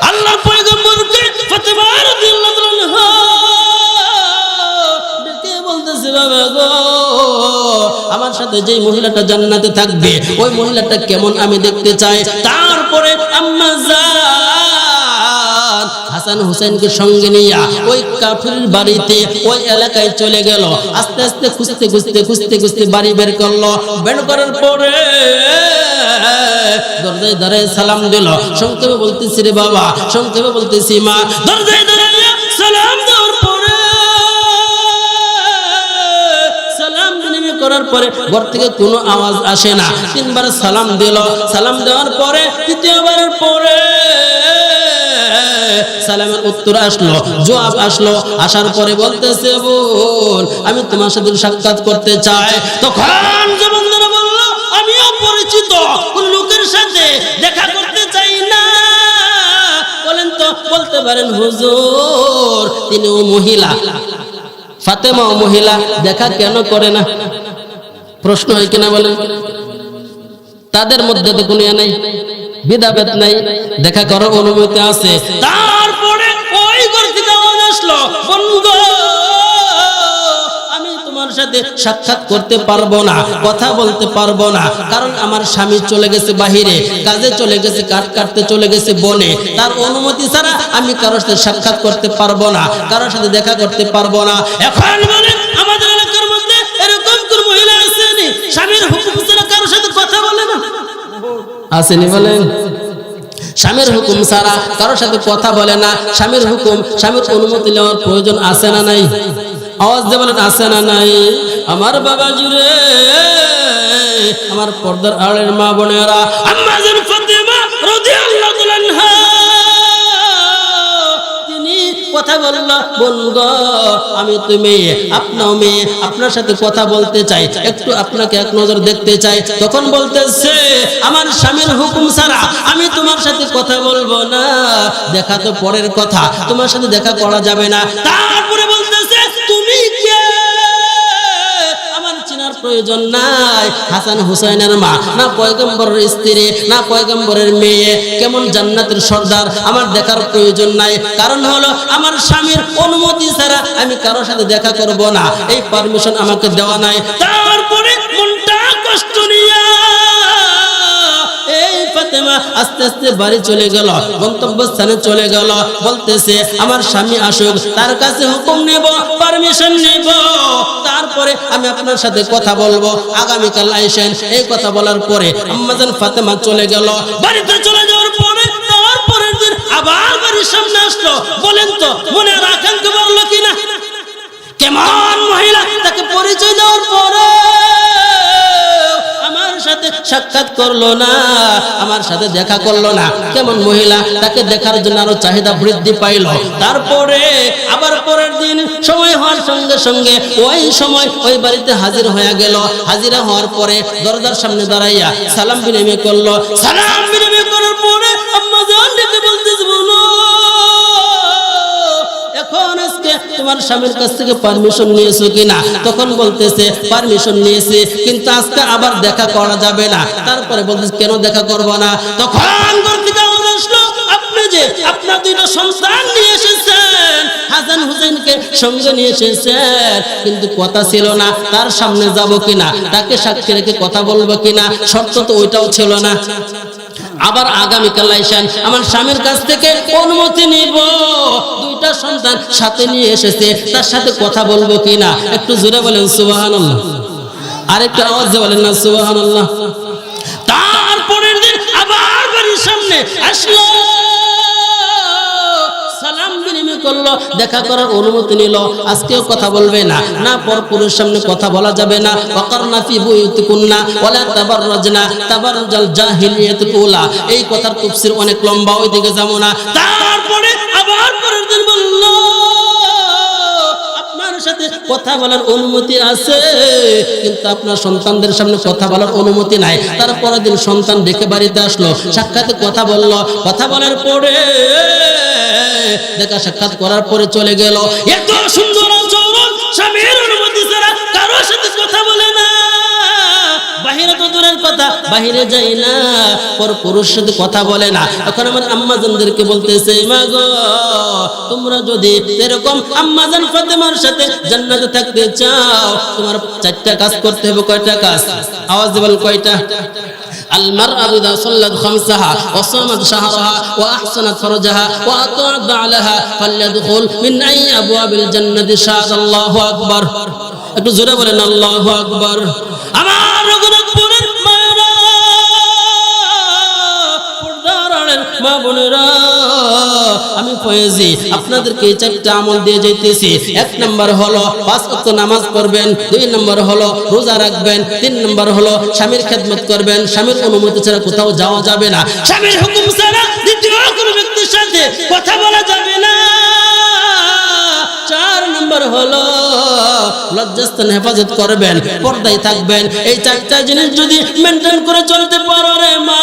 আল্লাহর আমার সাথে যেই মহিলাটা জান্নাতে থাকবে, ওই মহিলাটা কেমন আমি দেখতে চাই? তারপরে আম্মা হাসান হুসেনকে সঙ্গে নিয়ে ওই কাফির বাড়িতে, ওই এলাকায় চলে গেল। আস্তে আস্তে খুঁজতে খুঁজতে খুঁজতে খুঁজতে বাড়ি বের করল। বের করার পরে দরজায় দাঁড়ায় সালাম দিল। সংক্ষেপে বলতেছি রে বাবা, সংক্ষেপে বলতেছি মা, দরজায় সালাম দেওয়ার পরে, সালাম বিনিময় করার পরে ঘর থেকে কোনো আওয়াজ আসে না। তিনবার সালাম দিল। সালাম দেওয়ার পরে, তৃতীয়বারের পরে সালামের উত্তর আসলো, জবাব আসলো। আসার পরে বলতেছে, বোন, আমি তোমার সাথে সাক্ষাৎ করতে চাই। তখন জবন্দরা পরিচিত লোকের সাথে দেখা করতে চাই না। বলেন তো, বলতে পারেন, হুজুর তিনিও মহিলা। ফাতেমা ও মহিলা দেখা কেন করে না? প্রশ্ন হয় কিনা বলেন? তাদের মধ্যে তো কোনো ইয়ে নাই বিধাভেদ নাই, দেখা করার অনুমতি আছে। তারপরে ওই ঘর আসলো, বন্ধু। সাথে সাক্ষাৎ করতে পারব না, কথা বলতে পারব না। কারণ আমার স্বামী চলে গেছে বাহিরে, কাজে চলে গেছে কাঠ কাটতে চলে গেছে বনে। তার অনুমতি ছাড়া আমি কারোর সাথে সাক্ষাৎ করতে পারব না, কারোর সাথে দেখা করতে পারব না। এখন বলেন আমাদের এলাকার মধ্যে এরকম কোন মহিলা আসেনি, স্বামীর হুকুম ছাড়া কারোর সাথে কথা বলে না। আসেনি বলেন? স্বামীর হুকুম ছাড়া কারোর সাথে কথা বলে না, স্বামীর হুকুম, স্বামীর অনুমতি নেওয়ার প্রয়োজন আছে না নাই? আওয়াজ দিয়ে বলেন, আছে না নাই? আমার বাবা জুড়ে, আমার পর্দার আড়ের মা বোনেরা কথা আমি তুমি আপনার একটু আপনাকে এক নজর দেখতে চাই। তখন বলতেছে, আমার হুকুম আমি তোমার সাথে কথা বলব না, দেখা তো পরের কথা, তোমার সাথে দেখা করা যাবে না। তারপরে প্রয়োজন নাই। হাসান হুসাইনের মা, না পয়গম্বরের স্ত্রী, না পয়গম্বরের মেয়ে, কেমন জান্নাতের সর্দার, আমার দেখার প্রয়োজন নাই। কারণ হলো, আমার স্বামীর অনুমতি ছাড়া আমি কারোর সাথে দেখা করব না। এই পারমিশন আমাকে দেওয়া নাই। তারপরে কোনটা কষ্ট নিয়া ফাতেমা আস্তে আস্তে বাড়ি চলে গেল, গন্তব্যস্থানে চলে গেল। বলতেছে, আমার স্বামী আসুক, তার কাছে হুকুম নেব পারমিশন নেব। তারপরে আমি আপনার সাথে কথা বলব। আগামীকাল আইসেন, এই কথা বলার পরে আম্মাজান ফাতেমা চলে গেল। বাড়িতে চলে যাওয়ার পরে, তারপরের দিন আবার বাড়ির সামনে আসলো। বলেন তো, মনে আর আকাঙ্ক্ষা বলল কিনা? কেমন মহিলা, তাকে পরিচয় দেওয়ার পরে সাথে সাক্ষাৎ করল না, আমার সাথে দেখা করল না। কেমন মহিলা, তাকে দেখার জন্য আরও চাহিদা বৃদ্ধি পাইল। তারপরে, আবার পরের দিন সময় হওয়ার সঙ্গে সঙ্গে ওই সময় ওই বাড়িতে হাজির হয়ে গেল। হাজিরা হওয়ার পরে দরজার সামনে দাঁড়াইয়া সালাম বিনিময় করল। সালাম বিনিময় তোমার স্বামীর কাছ থেকে পারমিশন নিয়েছো কিনা? তখন বলতেছে পারমিশন নিয়েছি, কিন্তু আজকে আবার দেখা করা যাবে না। তারপরে বলতেছে, কেন দেখা করব না? তখন ছিল না, তার সামনে যাব কিনা? তাকে সাক্ষী রেখে কথা বলব কিনা? শর্ত তো ওইটাও ছিল না। আবার আগামীকাল আইসান, আমার স্বামীর কাছ থেকে অনুমতি নিব। দুইটা সন্তান সাথে নিয়ে এসেছে, তার সাথে কথা বলব কিনা? একটু জোরে বলেন, সুবহানাল্লাহ। আরেকটা আওয়াজ দিয়ে বলেন না, সুবহানাল্লাহ। তারপরের দিন আবার বাড়ির সামনে আসলো। দেখা করার অনুমতি নিল। আজকেও কথা বলবে না। না, পর পুরুষ সামনে কথা বলা যাবে না। ওয়াকারনা ফি বুয়ুতিকুন্না ওয়ালা তাবাররাজনা তাবাররুজাল জাহিলিয়াতুল উলা। এই কথার তাফসীর অনেক লম্বা, ওইদিকে যাব না। তারপরে বলার অনুমতি আছে, কিন্তু আপনার সন্তানদের সামনে কথা বলার অনুমতি নাই। তারপরের দিন সন্তান ডেকে বাড়িতে আসলো, সাক্ষাৎ কথা বলল। কথা বলার পরে, দেখা সাক্ষাৎ করার পরে চলে গেল। এত সুন্দর আচরণ স্বামীর বাহিরে তো দূরের কথা বাহিরে যাই না পর পুরুষ সাথে কথা বলে না এখন আমার আম্মাজানদেরকে বলতেছে মা গো তোমরা যদি এরকম আম্মাজান ফাতেমার সাথে জান্নাতে থাকতে চাও তোমার চারটা কাজ করতে হবে কয়টা কাজ আওয়াজ দেবেন কয়টা المرأة إذا صلت خمسها وصامت شهرها وأحسنت فرجها وأطاعت بعلها فليدخل من أي أبواب الجنة شاء الله أكبر একটু জোরে বলেন আল্লাহু আকবার আমি ফয়েজি, আপনাদেরকে চারটা আমল দিয়ে যাইতেছি। এক নম্বর হলো পাঁচ নামাজ দুই নম্বর হলো রোজা রাখবেন, তিন নম্বর হলো স্বামীর খেদমত করবেন। স্বামীর অনুমতি ছাড়া কোথাও যাওয়া যাবে না। স্বামীর হুকুম ছাড়া দ্বিতীয় কোনো ব্যক্তির সাথে কথা বলা যাবে না। চার নম্বর হলো হেফাজত করবেন, পর্দায় থাকবেন। এই চারটা জিনিস যদি মেনটেন করে চলতে পারো রে মা।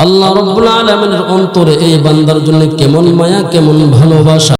আল্লাহ রব্বুল আলমের অন্তরে এই বান্দার জন্য কেমন মায়া কেমন ভালোবাসা।